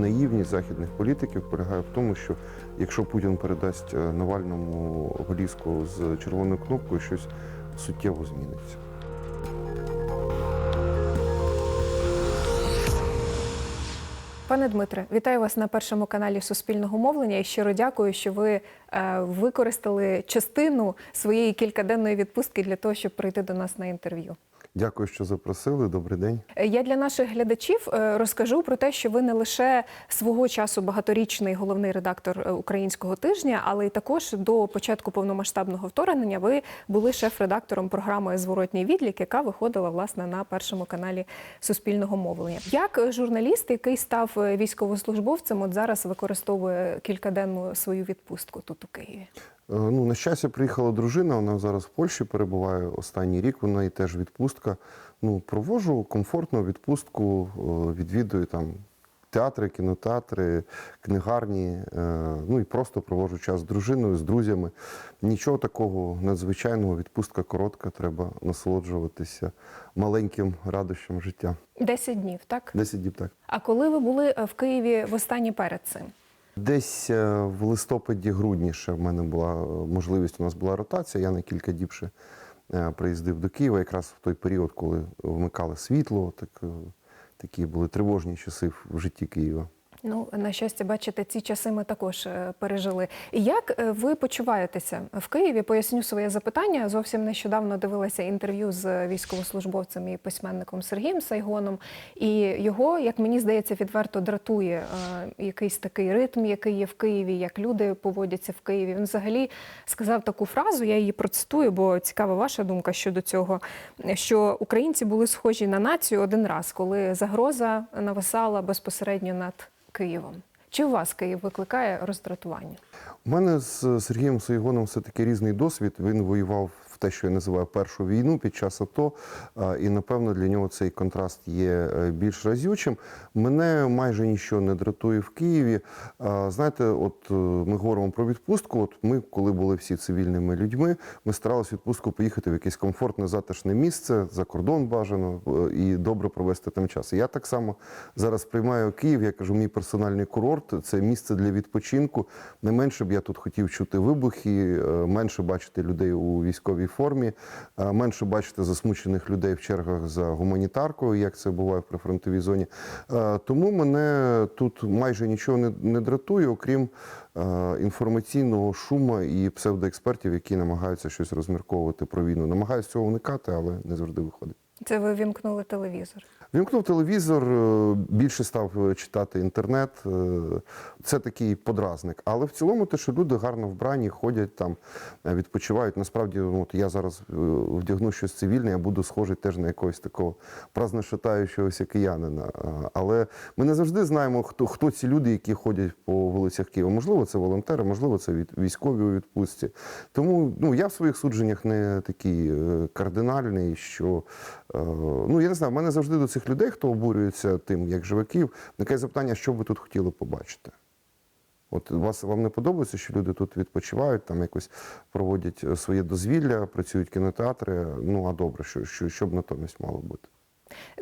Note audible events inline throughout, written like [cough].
наївність західних політиків полягає в тому, що якщо Путін передасть е, Навальному голізку з червоною кнопкою, щось суттєво зміниться. Пане Дмитре, вітаю вас на першому каналі Суспільного мовлення і щиро дякую, що ви е, використали частину своєї кількаденної відпустки для того, щоб прийти до нас на інтерв'ю. Дякую, що запросили. Добрий день. Е, Я для наших глядачів е, розкажу про те, що ви не лише свого часу багаторічний головний редактор е, українського тижня, але й також до початку повномасштабного вторгнення ви були шеф-редактором програми Зворотній відлік, яка виходила власне на першому каналі Суспільного мовлення. Як журналіст, який став військовослужбовцем, от зараз використовує кількаденну свою відпустку тут у Києві? Е, Ну, на щастя, приїхала дружина, вона зараз в Польщі перебуває останній рік, вона і теж відпустка. Ну, провожу комфортну відпустку, е, відвідую там театри, кінотеатри, книгарні, е, ну і просто проводжу час з дружиною, з друзями. Нічого такого надзвичайного, відпустка коротка, треба насолоджуватися маленьким радощам життя. Десять днів, так? 10 діб так. А коли ви були в Києві востаннє перед цим? Десь е, в листопаді-грудні ще в мене була е, можливість, у нас була ротація. Я на кілька діб ще е, приїздив до Києва, якраз в той період, коли вмикали світло, так, такі були тривожні часи в житті Києва. Ну, на щастя, бачите, ці часи ми також е, пережили. Як е, ви почуваєтеся в Києві? Поясню своє запитання. Зовсім нещодавно дивилася інтерв'ю з військовослужбовцем і письменником Сергієм Сайгоном. І його, як мені здається, відверто дратує е, якийсь такий ритм, який є в Києві, як люди поводяться в Києві. Він взагалі сказав таку фразу, я її процитую, бо цікава ваша думка щодо цього, що українці були схожі на націю один раз, коли загроза нависала безпосередньо над Києвом. Чи у вас Київ викликає роздратування? У мене з Сергієм Сайгоном все-таки різний досвід. Він воював те, що я називаю першу війну під час АТО, і напевно для нього цей контраст є е, більш разючим. Мене майже нічого не дратує в Києві. Знаєте, от е, ми говоримо про відпустку. От ми, коли були всі цивільними людьми, ми старалися відпустку поїхати в якесь комфортне, затишне місце, за кордон бажано е, і добре провести там час. Я так само зараз приймаю Київ. Я кажу, мій персональний курорт це місце для відпочинку. Не менше б я тут хотів чути вибухи, менше бачити людей у військовій формі, е, менше бачити засмучених людей в чергах за гуманітаркою, як це буває в прифронтовій зоні. Е, Тому мене тут майже нічого не, не дратує, окрім е, інформаційного шуму і псевдоекспертів, які намагаються щось розмірковувати про війну. Намагаюся цього уникати, але не завжди виходить. Це ви вімкнули телевізор. Вімкнув телевізор, е, більше став е, читати інтернет. е, Це такий подразник. Але в цілому, те, що люди гарно вбрані, ходять там, відпочивають. Насправді, ну, от я зараз вдягну щось цивільне, я буду схожий теж на якогось такого праздношатаючогося киянина. Але ми не завжди знаємо, хто, хто ці люди, які ходять по вулицях Києва. Можливо, це волонтери, можливо, це від, військові у відпустці. Тому ну, я в своїх судженнях не такий кардинальний, що ну я не знаю, в мене завжди до цих людей, хто обурюється тим, як живе Київ, таке запитання, що ви тут хотіли побачити. От вас вам не подобається, що люди тут відпочивають, там якось проводять е, своє дозвілля, працюють кінотеатри. Ну а добре, що, що, що б натомість мало бути?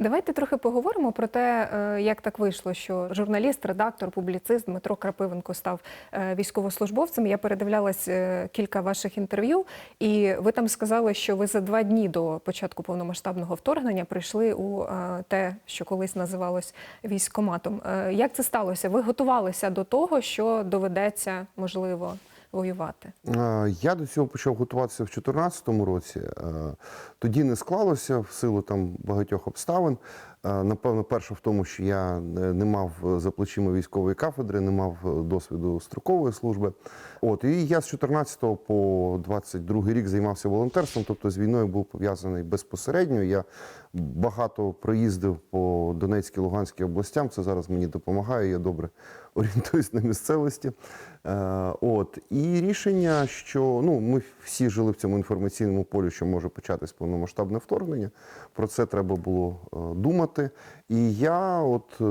Давайте трохи поговоримо про те, е, як так вийшло, що журналіст, редактор, публіцист Дмитро Крапивенко став е, військовослужбовцем. Я передивлялась е, кілька ваших інтерв'ю, і ви там сказали, що ви за два дні до початку повномасштабного вторгнення прийшли у те, що колись називалось військкоматом. Е, Як це сталося? Ви готувалися до того, що доведеться можливо воювати? Е, Я до цього почав готуватися в 2014 році. Е, Тоді не склалося в силу там багатьох обставин. Е, Напевно, перше в тому, що я не не мав за плечима військової кафедри, не мав е, досвіду строкової служби. От і я з 14 по 22 рік займався волонтерством, тобто з війною був пов'язаний безпосередньо. Я багато проїздив по Донецькій, Луганській областям. Це зараз мені допомагає. Я добре [laughs] орієнтуюсь на місцевості. Е, От і рішення, що ну ми всі жили в цьому інформаційному полі, що може початись повномасштабне вторгнення. Про це треба було е, думати. І я, от е,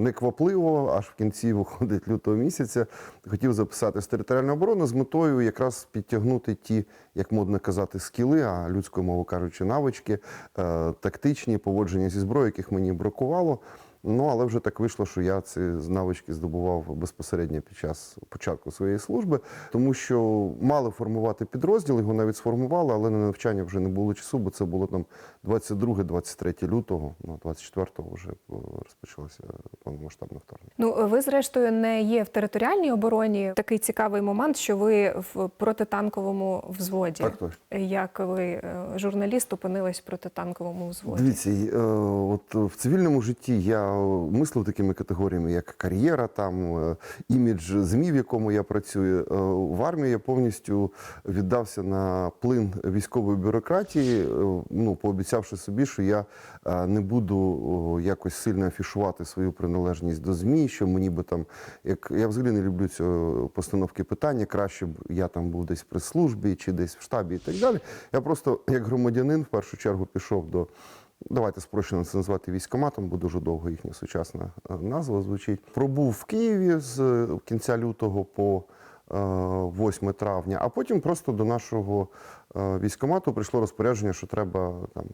неквапливо, аж в кінці [laughs] виходить лютого місяця, хотів записати з територіальної оборони з метою якраз підтягнути ті, як модно казати, скіли, а людською мовою кажучи, навички, е, тактичні поводження зі зброєю, яких мені бракувало. Ну, але вже так вийшло, що я ці навички здобував безпосередньо під час початку своєї служби, тому що мали формувати підрозділ, його навіть сформували, але на навчання вже не було часу, бо це було там 22-23 лютого, ну 24-го вже е, розпочалося повномасштабне вторгнення. Ну, ви, зрештою, не є в територіальній обороні. Такий цікавий момент, що ви в протитанковому взводі. Так точно. Як ви, е, журналіст, опинились в протитанковому взводі? Дивіться, е, от в цивільному житті я мислив такими категоріями, як кар'єра, там е, імідж ЗМІ, в якому я працюю. Е, В армії я повністю віддався на плин військової бюрократії, е, ну пообіцявши собі, що я не буду якось сильно афішувати свою приналежність до ЗМІ, що мені би там, як я взагалі не люблю цього постановки питання, краще б я там був десь при службі чи десь в штабі і так далі. Я просто як громадянин в першу чергу пішов до. Давайте спрощено це назвати військоматом, бо дуже довго їхня сучасна е, назва звучить. Пробув в Києві з е, кінця лютого по е, 8 травня, а потім просто до нашого е, військомату прийшло розпорядження, що треба там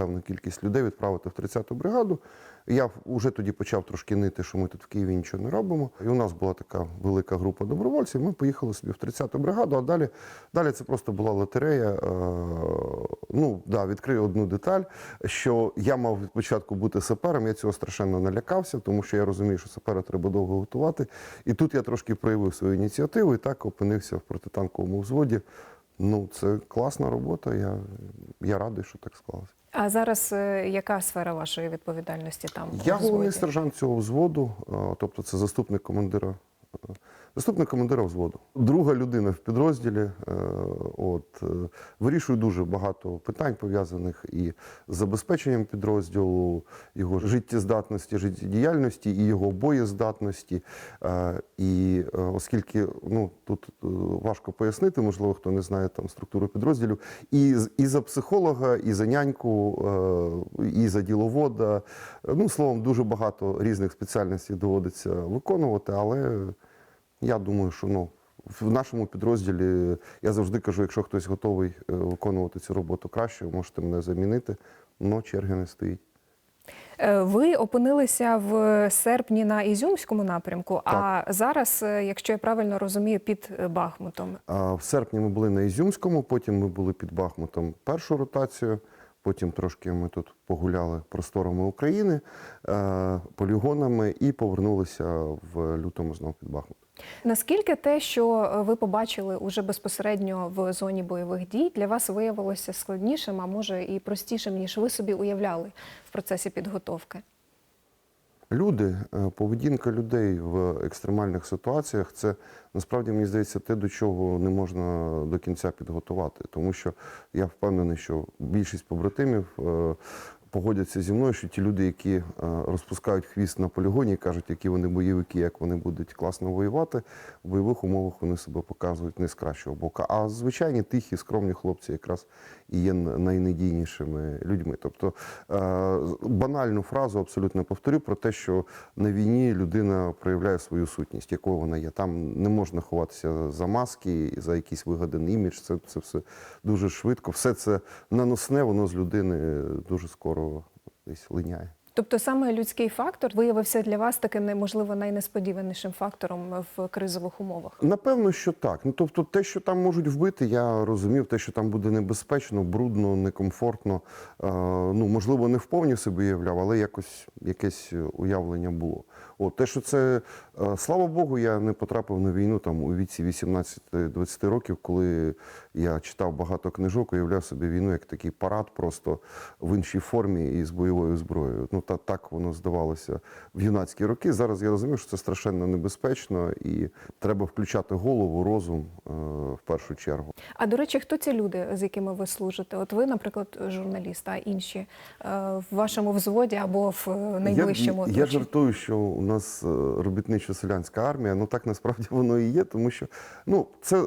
певну кількість людей відправити в 30-ту бригаду. Я вже тоді почав трошки нити, що ми тут в Києві нічого не робимо. І у нас була така велика група добровольців. Ми поїхали собі в 30-ту бригаду, а далі, далі це просто була лотерея. Е, ну, да, відкрию одну деталь, що я мав від початку бути сапером. Я цього страшенно налякався, тому що я розумію, що сапера треба довго готувати. І тут я трошки проявив свою ініціативу і так опинився в протитанковому взводі. Ну, це класна робота. Я, я радий, що так склалося. А зараз е, яка сфера вашої відповідальності там? Я головний сержант цього взводу, е, тобто це заступник командира. Заступник командира взводу. Друга людина в підрозділі. е, От, е, вирішую дуже багато питань, пов'язаних і з забезпеченням підрозділу, його життєздатності, життєдіяльності і його боєздатності. Е, І оскільки ну, тут важко пояснити, можливо, хто не знає там структуру підрозділів, і, і за психолога, і за няньку, і за діловода. Ну, словом, дуже багато різних спеціальностей доводиться виконувати, але я думаю, що ну, в нашому підрозділі я завжди кажу, якщо хтось готовий е, виконувати цю роботу краще, ви можете мене замінити, але черги не стоїть. Е, Ви опинилися в серпні на Ізюмському напрямку, а зараз, е, якщо я правильно розумію, під Бахмутом. А В серпні ми були на Ізюмському, потім ми були під Бахмутом першу ротацію. Потім трошки ми тут погуляли просторами України, полігонами і повернулися в лютому знову під Бахмут. Наскільки те, що е, ви побачили уже безпосередньо в зоні бойових дій, для вас виявилося складнішим, а може і простішим, ніж ви собі уявляли в процесі підготовки? Люди, е, поведінка людей в екстремальних ситуаціях це насправді мені здається те, до чого не можна до кінця підготувати. Тому що я впевнений, що більшість побратимів е, погодяться зі мною, що ті люди, які е, розпускають хвіст на полігоні кажуть, які вони бойовики, як вони будуть класно воювати, в бойових умовах вони себе показують не з кращого боку. А звичайні тихі, скромні хлопці якраз і є найнадійнішими людьми. Тобто е, банальну фразу абсолютно повторю про те, що на війні людина проявляє свою сутність, якою вона є. Там не можна ховатися за маски, за якийсь вигаданий імідж. Це, це все дуже швидко. Все це наносне, воно з людини дуже скоро десь линяє. Тобто саме людський фактор виявився для вас таким неможливо найнесподіванішим фактором в кризових умовах. Напевно, що так. Ну тобто, те, що там можуть вбити, я розумів, те, що там буде небезпечно, брудно, некомфортно. Е, ну, можливо, не вповні собі уявляв, але якось якесь уявлення було. От те, що це е, слава Богу, я не потрапив на війну там у віці 18-20 років, коли я читав багато книжок, уявляв собі війну як такий парад, просто в іншій формі і з бойовою зброєю. Ну та так воно здавалося в юнацькі роки. Зараз я розумію, що це страшенно небезпечно, і треба включати голову, розум е, в першу чергу. А до речі, хто ці люди, з якими ви служите? От ви, наприклад, журналіст, а інші е, в вашому взводі або в найближчому Я, я жартую, що у нас е, робітничо-селянська армія. Ну так насправді [laughs] воно і є, тому що ну це е,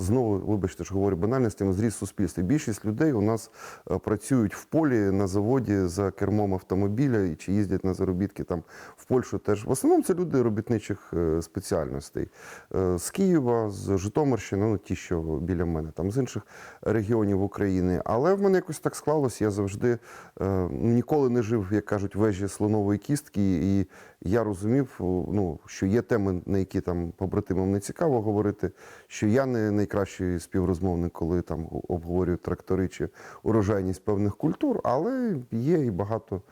знову, вибачте, що говорю банальностями, зріс суспільства. Більшість людей у нас е, працюють в полі на заводі за кермом автомобіля і чи їздять на заробітки там в Польщу. Теж в основному це люди робітничих спеціальностей з Києва, з Житомирщини, ну ті, що біля мене, там з інших регіонів України. Але в мене якось так склалось. Я завжди ніколи не жив, як кажуть, вежі слонової кістки, і я розумів, ну, що є теми, на які там побратимам не цікаво говорити, що я не найкращий співрозмовник, коли там обговорюю трактори чи урожайність певних культур, але є і багато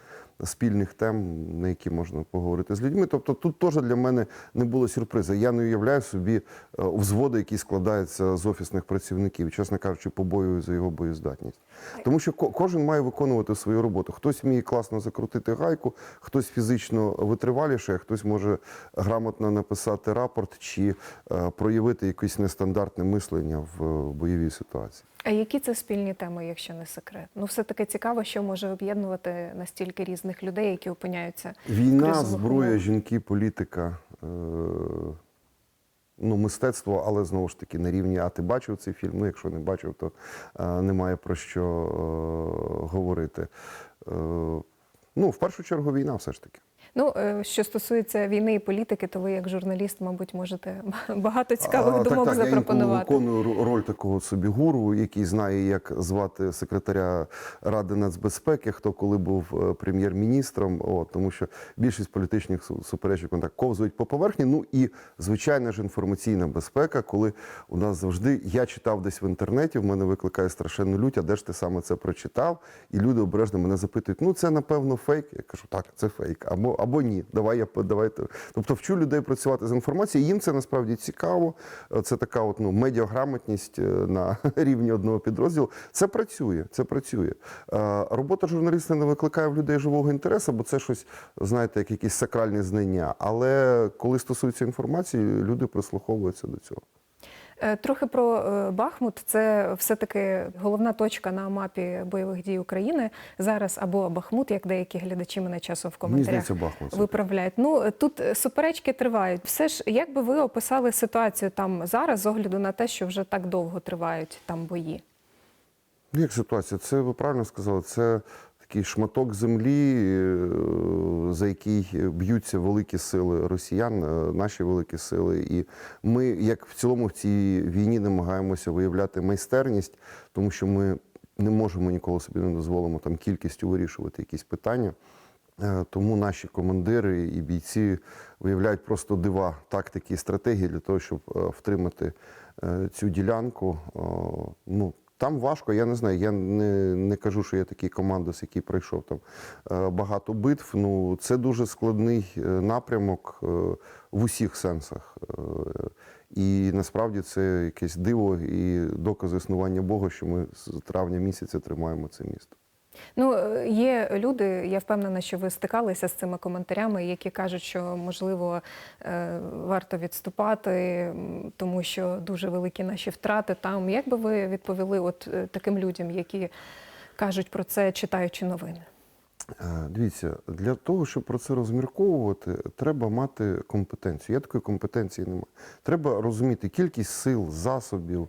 спільних тем, на які можна поговорити з людьми. Тобто тут теж для мене не було сюрпризу. Я не уявляю собі е, взводи, які складаються з офісних працівників, чесно кажучи, побоюю за його боєздатність. Тому що кожен має виконувати свою роботу. Хтось вміє класно закрутити гайку, хтось фізично витриваліше, а хтось може грамотно написати рапорт чи е, проявити якесь нестандартне мислення в е, бойовій ситуації. А які це спільні теми, якщо не секрет? Ну, все таки цікаво, що може об'єднувати настільки різних людей, які опиняються Війна, кризових зброя, жінки, політика. Е- ну, мистецтво, але знову ж таки на рівні. А ти бачив цей фільм? Ну, якщо не бачив, то е, немає про що е- говорити. Е- ну, в першу чергу, війна все ж таки. Ну, е, що стосується війни і політики, то ви як журналіст, мабуть, можете [laughs] багато цікавих А, думок так, так, запропонувати. Я виконую роль такого собі гуру, який знає, як звати секретаря Ради нацбезпеки, хто коли був е, прем'єр-міністром. Тому що більшість політичних су- суперечок так ковзують по поверхні. Ну і звичайно ж інформаційна безпека, коли у нас завжди я читав десь в інтернеті, в мене викликає страшенну лють, а де ж ти саме це прочитав? І люди обережно мене запитують: ну це напевно фейк. Я кажу, так, це фейк, або або ні. Давай я давайте. Тобто вчу людей працювати з інформацією. Їм це насправді цікаво. Це така от ну медіаграмотність е, на [laughs] рівні одного підрозділу. Це працює. Це працює. Е, Робота журналіста не викликає в людей живого інтересу, бо це щось, знаєте, як якісь сакральні знання. Але коли стосується інформації, люди прислуховуються до цього. Е, Трохи про е, Бахмут. Це все-таки головна точка на мапі бойових дій України зараз, або Бахмут, як деякі глядачі мене часом в коментарях здається, виправляють. Ну е, тут суперечки тривають. Все ж, як би ви описали ситуацію там зараз, з огляду на те, що вже так довго тривають там бої? Ну, Як ситуація? Це ви правильно сказали. Це такий шматок землі, е, за який б'ються великі сили росіян, е, наші великі сили. І ми, як в цілому, в цій війні намагаємося виявляти майстерність, тому що ми не можемо ніколи собі не дозволимо там кількістю вирішувати якісь питання. Е, Тому наші командири і бійці виявляють просто дива тактики і стратегії для того, щоб втримати цю ділянку. Ну, там важко, я не знаю. Я не, не кажу, що я такий командос, який пройшов там е, багато битв. Ну, це дуже складний е, напрямок е, в усіх сенсах. І насправді це якесь диво і доказ існування Бога, що ми з травня місяця тримаємо це місто. Ну, е, є люди, я впевнена, що ви стикалися з цими коментарями, які кажуть, що можливо е, варто відступати, тому що дуже великі наші втрати там. Як би ви відповіли от е, таким людям, які кажуть про це, читаючи новини? Дивіться, для того, щоб про це розмірковувати, треба мати компетенцію. Я такої компетенції немає. Треба розуміти кількість сил, засобів,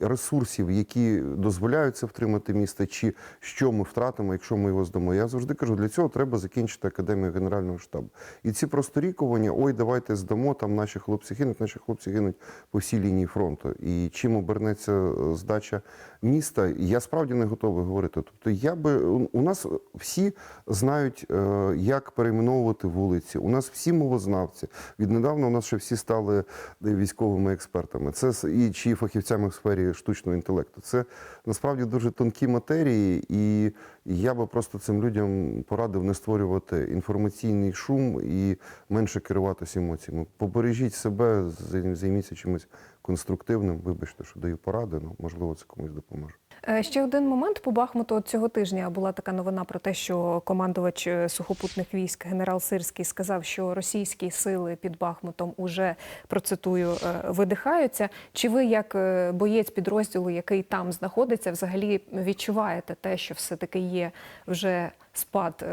ресурсів, які дозволяють це втримати місто, чи що ми втратимо, якщо ми його здамо. Я завжди кажу, для цього треба закінчити академію Генерального штабу. І ці просторікування, ой, давайте здамо, там наші хлопці гинуть, наші хлопці гинуть по всій лінії фронту. І чим обернеться е, здача міста, я справді не готовий говорити. Тобто, я би у нас всі знають, е, як перейменовувати вулиці. У нас всі мовознавці. Віднедавна у нас ще всі стали військовими експертами. Це і чи фахівцями в сфері штучного інтелекту. Це насправді дуже тонкі матерії, і я би просто цим людям порадив не створювати інформаційний шум і менше керуватися емоціями. Побережіть себе, займіться чимось конструктивним. Вибачте, що даю поради, але можливо, це комусь допоможе. Е, Ще один момент по Бахмуту цього тижня була така новина про те, що командувач е, сухопутних військ генерал Сирський сказав, що російські сили під Бахмутом уже процитую е, видихаються. Чи ви, як боєць підрозділу, який там знаходиться, взагалі відчуваєте те, що все таки є вже спад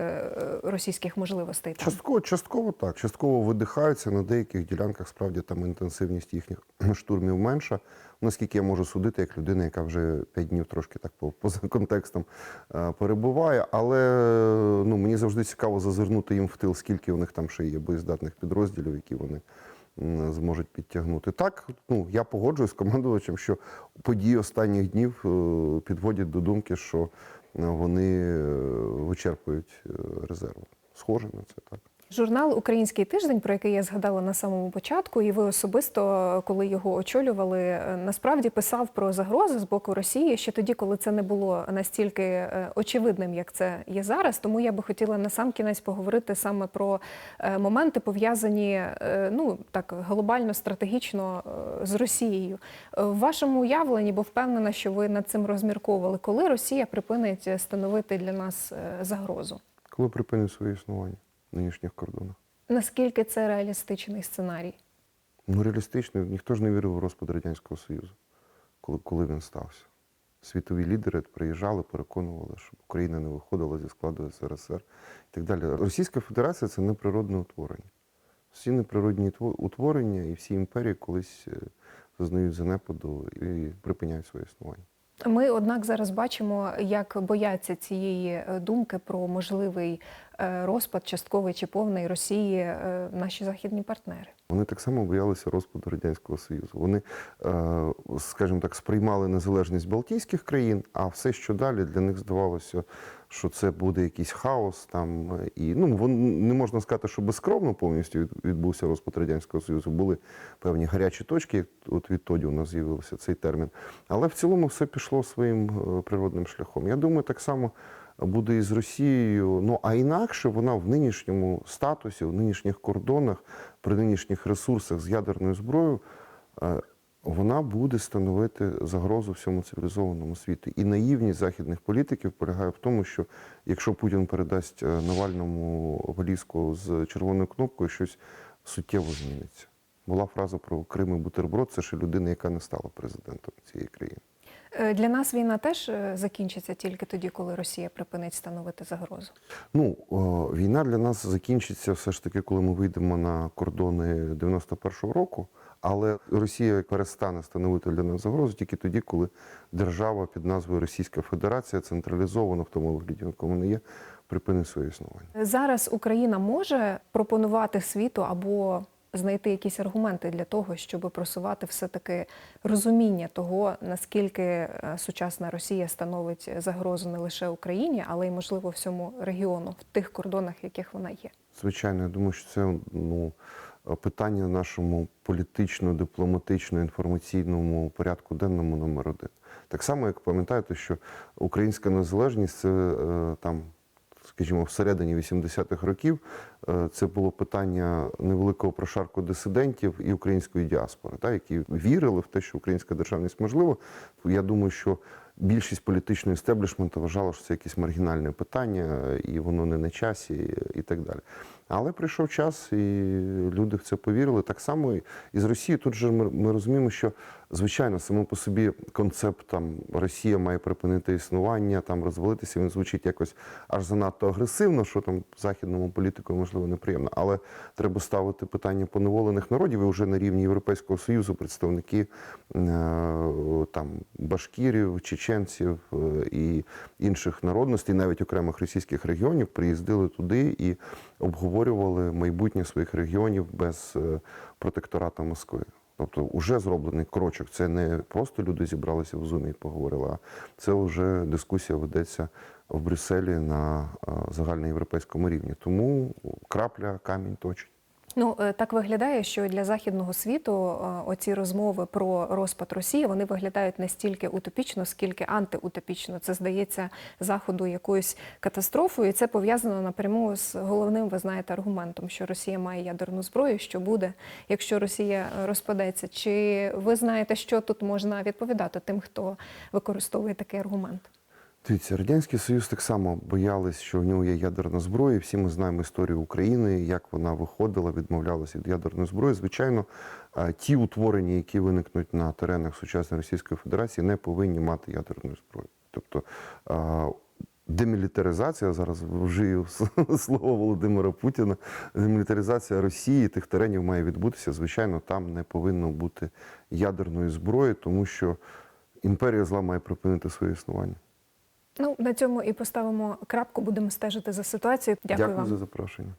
російських можливостей там? Частково, частково так. Частково видихаються на деяких ділянках. Справді там інтенсивність їхніх [clears throat] штурмів менша. Наскільки я можу судити, як людина, яка вже п'ять днів трошки так по- поза контекстом е, перебуває. Але ну мені завжди цікаво зазирнути їм в тил, скільки у них там ще є боєздатних підрозділів, які вони зможуть підтягнути. Так, ну я погоджуюсь з командувачем, що події останніх днів е, підводять до думки, що е, вони вичерпують резерви. Схоже на це так. Журнал Український тиждень, про який я згадала на самому початку, і ви особисто, коли його очолювали, е, насправді писав про загрози з боку Росії ще тоді, коли це не було настільки е, очевидним, як це є зараз. Тому я би хотіла на сам кінець поговорити саме про е, моменти, пов'язані ну так глобально стратегічно з Росією. В вашому уявленні, бо впевнена, що ви над цим розмірковували, коли Росія припинить становити для нас загрозу. Коли припинить своє існування нинішніх кордонах? Наскільки це реалістичний сценарій? Ну, реалістично, ніхто ж не вірив у розпад Радянського Союзу, коли, коли він стався. Світові лідери приїжджали, переконували, щоб Україна не виходила зі складу СРСР і так далі. Російська Федерація це неприродне утворення. Всі неприродні тво- утворення і всі імперії колись е, зазнають занепаду і припиняють своє існування. Ми, однак, зараз бачимо, як бояться цієї е, думки про можливий е, розпад, частковий чи повний Росії е, наші західні партнери. Вони так само боялися розпаду Радянського Союзу. Вони, е, скажімо так, сприймали незалежність Балтійських країн, а все, що далі, для них здавалося, що це буде якийсь хаос. Там е, і ну не можна сказати, що безкровно повністю відбувся розпад Радянського Союзу. Були певні гарячі точки. От відтоді у нас з'явився цей термін. Але в цілому все пішло своїм е, природним шляхом. Я думаю, так само буде і з Росією. Ну а інакше вона в нинішньому статусі, в нинішніх кордонах, при нинішніх ресурсах з ядерною зброєю. е, Вона буде становити загрозу всьому цивілізованому світу. І наївність західних політиків полягає в тому, що якщо Путін передасть е, Навальному валізку з червоною кнопкою, щось суттєво зміниться. Була фраза про Крим і бутерброд. Це ще людина, яка не стала президентом цієї країни. Е, Для нас війна теж е, закінчиться тільки тоді, коли Росія припинить становити загрозу. Ну, війна для нас закінчиться все ж таки, коли ми вийдемо на кордони 91-го року. Але Росія перестане становити для нас загрозу тільки тоді, коли держава під назвою Російська Федерація централізована в тому вигляді, в якому вона є, припинить своє існування. Зараз Україна може пропонувати світу або знайти якісь аргументи для того, щоб просувати все-таки розуміння того, наскільки е, сучасна Росія становить загрозу не лише Україні, але й можливо всьому регіону в тих кордонах, в яких вона є. Звичайно, я думаю, що це ну, питання нашому політично-дипломатично-інформаційному порядку денному номер один. Так само, як пам'ятаєте, що українська незалежність це е, там, скажімо, всередині 80-х років е, це було питання невеликого прошарку дисидентів і української діаспори, та, які вірили в те, що українська державність можлива. Я думаю, що більшість політичного істеблішменту вважала, що це якесь маргінальне питання, і воно не на часі, і так далі. Але прийшов час, і люди в це повірили. Так само і з Росією. Тут же ми розуміємо, що звичайно само по собі концепт там Росія має припинити існування, там розвалитися. Він звучить якось аж занадто агресивно, що там західному політику можливо неприємно. Але треба ставити питання поневолених народів і вже на рівні Європейського союзу представники е, там башкірів, чеченців е, і інших народностей, навіть окремих російських регіонів, приїздили туди і обговорювали майбутнє своїх регіонів без е, протектората Москви. Тобто вже зроблений крочок. Це не просто люди зібралися в зумі і поговорили, а це вже дискусія ведеться в Брюсселі на е, загальноєвропейському рівні. Тому крапля камінь точить. Ну е, так виглядає, що для західного світу е, оці розмови про розпад Росії вони виглядають не стільки утопічно, скільки антиутопічно. Це здається заходу якоюсь катастрофою. І це пов'язано напряму з головним, ви знаєте, аргументом, що Росія має ядерну зброю. Що буде, якщо Росія е, розпадеться? Чи ви знаєте, що тут можна відповідати тим, хто використовує такий аргумент? Дивіться, Радянський Союз так само боялись, що в нього є ядерна зброя. Всі ми знаємо історію України, як вона виходила, відмовлялася від ядерної зброї. Звичайно, е, ті утворення, які виникнуть на теренах сучасної Російської Федерації, не повинні мати ядерної зброї. Тобто е, демілітаризація, зараз вжию [laughs] слово Володимира Путіна, демілітаризація Росії тих теренів має відбутися. Звичайно, там не повинно бути ядерної зброї, тому що імперія зла має припинити своє існування. Ну на цьому і поставимо крапку. Будемо стежити за ситуацією. Дякую, Дякую вам. за запрошення.